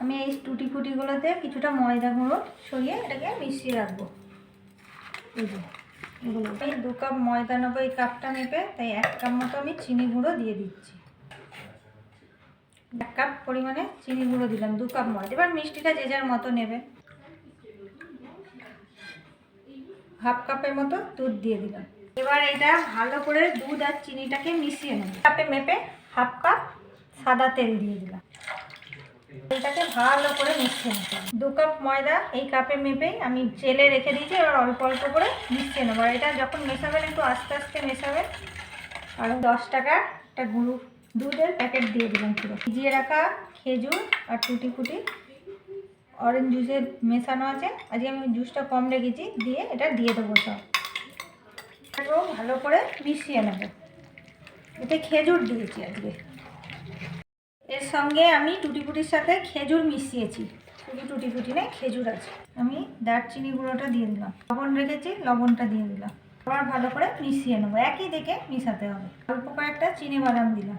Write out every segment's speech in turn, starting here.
আমি এই টুটি ফুটিগুলোতে কিছুটা ময়দা গুঁড়ো সরিয়ে এটাকে মিশিয়ে রাখব। এই দু কাপ ময়দা নেব, এই কাপটা মেপে, তাই এক কাপ মতো আমি চিনি গুঁড়ো দিয়ে দিচ্ছি। এক কাপ পরিমাণে চিনি গুঁড়ো দিলাম, দু কাপ ময়দা। এবার মিষ্টিটা যে যার মতো নেবে। হাফ কাপের মতো দুধ দিয়ে দিলাম। এবার এটা ভালো করে দুধ আর চিনিটাকে মিশিয়ে নেব। কাপে মেপে হাফ কাপ সাদা তেল দিয়ে দিলাম। তেলটাকে ভালো করে মিশিয়ে নিতে। দু কাপ ময়দা এই কাপে মেপেই আমি চেলে রেখে দিয়েছি, এবার অল্প অল্প করে মিশিয়ে নেব। আর এটা যখন মেশাবেন একটু আস্তে আস্তে মেশাবেন আর দশ টাকার একটা গুঁড়ো দুধের প্যাকেট দিয়ে দিলাম পুরো। ভিজিয়ে রাখা খেজুর আর টুটি ফুটি, অরেঞ্জ জুসের মেশানো আছে। আজকে আমি জুসটা কম রেখেছি, দিয়ে এটা দিয়ে দেবো সব। ভালো করে মিশিয়ে নেব। এতে খেজুর দিয়েছি আজকে। এর সঙ্গে আমি টুটি ফুটির সাথে খেজুর মিশিয়েছি। শুধু টুটি ফুটি নেই খেজুর আছে। আমি দারচিনি গুঁড়োটা দিয়ে দিলাম। লবণ রেখেছি, লবণটা দিয়ে দিলাম। আবার ভালো করে মিশিয়ে নেব। একই দিকে মিশাতে হবে। অল্প কয়েকটা চিনি বাদাম দিলাম।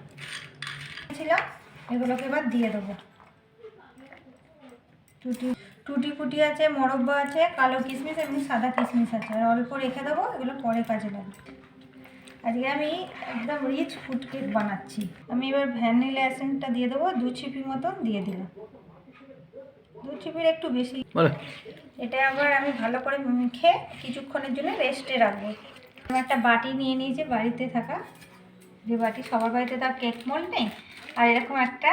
ছিলাম এগুলোকে এবার দিয়ে দেবো। টুটি টুটি ফুটি আছে, মোরব্বা আছে, কালো কিশমিশ এমনি সাদা কিশমিশ আছে। আর অল্প রেখে দেবো, এগুলো পরে কাজে লাগবে। আজকে আমি একদম রিচ ফুড কেক বানাচ্ছি। আমি এবার ভ্যানিলা এসেন্সটা দিয়ে দেবো দু ছিপি মতন দিয়ে দিলাম। দু ছিপির একটু বেশি। এটা আবার আমি ভালো করে মুখে কিছুক্ষণের জন্য রেস্টে রাখব। আমি একটা বাটি নিয়ে নিয়েছি বাড়িতে থাকা। যে বাটি সবার বাড়িতে তার কেক মোল্ড নেই। আর এরকম একটা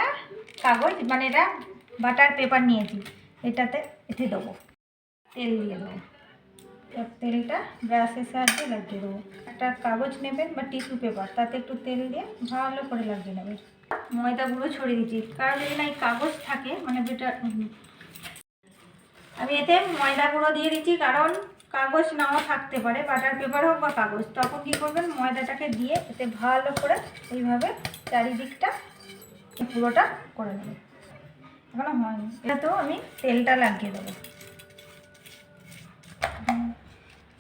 কাগজ মানে এটা বাটার পেপার নিয়েছি। এটাতে এতে দেবো। তেল দিয়ে দেবো। তেলটা ব্রাশের সাহায্যে লাগিয়ে দেবো। একটা কাগজ নেবেন বা টিস্যু পেপার, তাতে একটু তেল দিয়ে ভালো করে লাগিয়ে নেবেন। ময়দা গুঁড়ো ছড়িয়ে দিচ্ছি, কারণ যদি না এই কাগজ থাকে মানে যেটা আমি এতে ময়দা গুঁড়ো দিয়ে দিচ্ছি, কারণ কাগজ নাও থাকতে পারে, বাটার পেপার হোক বা কাগজ। তখন কী করবেন, ময়দাটাকে দিয়ে এতে ভালো করে এইভাবে চারিদিকটা পুরোটা করে নেবেন। এখনও হয়নি। এটাতেও আমি তেলটা লাগিয়ে দেবো।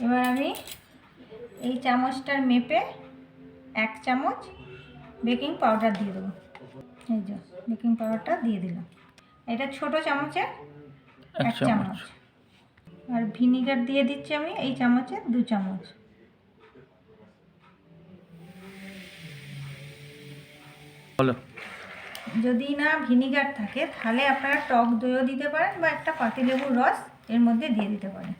এবার আমি এই চামচটার মেপে এক চামচ বেকিং পাউডার দিয়ে দেবো। এই যে বেকিং পাউডারটা দিয়ে দিলাম। এটা ছোট চামচে এক চামচ। আর ভিনিগার দিয়ে দিচ্ছি আমি এই চামচে দু চামচ। বলো। যদি না ভিনিগার থাকে তাহলে আপনারা টক দইও দিতে পারেন বা একটা পাতিলেবুর রস এর মধ্যে দিয়ে দিতে পারেন।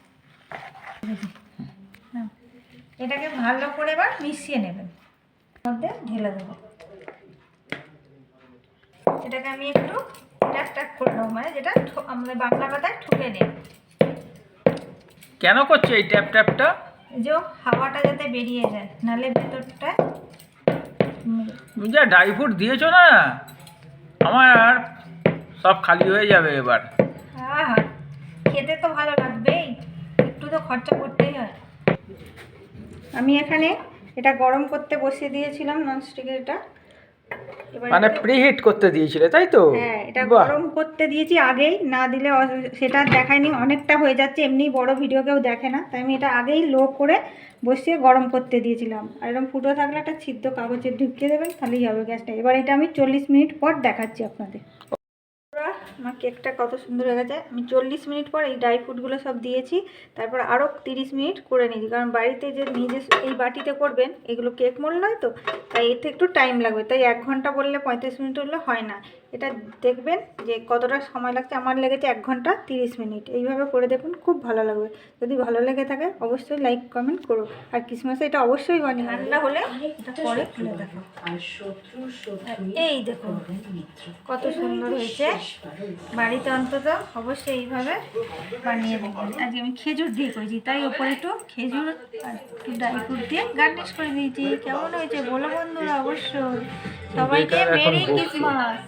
এটাকে ভালো করে এবার মিশিয়ে নেবেন। মধ্যে ঢেলে দেবো। এটাকে আমি একটু ট্যাক ট্যাক করে নেব মানে যেটা আমাদের বাংলা কথায় ঠুকে নেব কেন করছ এই ট্যাপ ট্যাপটা? যে হাওয়াটা যাতে বেরিয়ে যায় নালে ভেতরটা তুমি যা ড্রাই ফ্রুট দিয়েছ না আমার সব খালি হয়ে যাবে এবার। আহা খেতে তো ভালো লাগবেই একটু তো খরচা করতেই হয়। আমি এখানে এটা গরম করতে বসিয়ে দিয়েছিলাম ননস্টিকের এটা। মানে প্রিহিট করতে দিয়েছিলে তাই তো? হ্যাঁ এটা গরম করতে দিয়েছি আগেই না দিলে সেটা দেখায়নি অনেকটা হয়ে যাচ্ছে এমনি বড় ভিডিও কেউ দেখে না। তাই আমি এটা আগেই লো করে বসিয়ে গরম করতে দিয়েছিলাম। আর এরকম ফুটো থাকলে একটা ছিদ্র কাগজে ঢুকিয়ে দেবেন তাহলেই হবে গ্যাসটা। এবার এটা আমি চল্লিশ মিনিট পর দেখাচ্ছি আপনাদের। আমার কেকটা কত সুন্দর হয়ে গেছে। আমি চল্লিশ মিনিট পর এই ড্রাই ফ্রুটগুলো সব দিয়েছি, তারপর আরও তিরিশ মিনিট করে নিয়েছি। কারণ বাড়িতে যে নিজে এই বাটিতে করবেন, এগুলো কেক মোল নয় তো, তাই এতে একটু টাইম লাগবে। তাই এক ঘণ্টা বললে পঁয়ত্রিশ মিনিট হলে হয় না। এটা দেখবেন যে কতটা সময় লাগছে। আমার লেগেছে এক ঘণ্টা তিরিশ মিনিট। এইভাবে করে দেখুন খুব ভালো লাগবে। যদি ভালো লেগে থাকে অবশ্যই লাইক কমেন্ট করো। আর ক্রিসমাসে এটা অবশ্যই বানি ঠান্ডা হলে এটা পরে খুলে দেখো। এই দেখো কত সুন্দর হয়েছে। বাড়িতে অন্তত অবশ্যই এইভাবে বানিয়ে দেবেন আজকে আমি খেজুর দিয়ে করেছি তাই ওপরে একটু খেজুর আর একটু ড্রাই ফ্রুট দিয়ে গার্নিশ করে দিয়েছি। কেমন হয়েছে বলো বন্ধুরা অবশ্যই। সবাইকে মেরি। ক্রিসমাস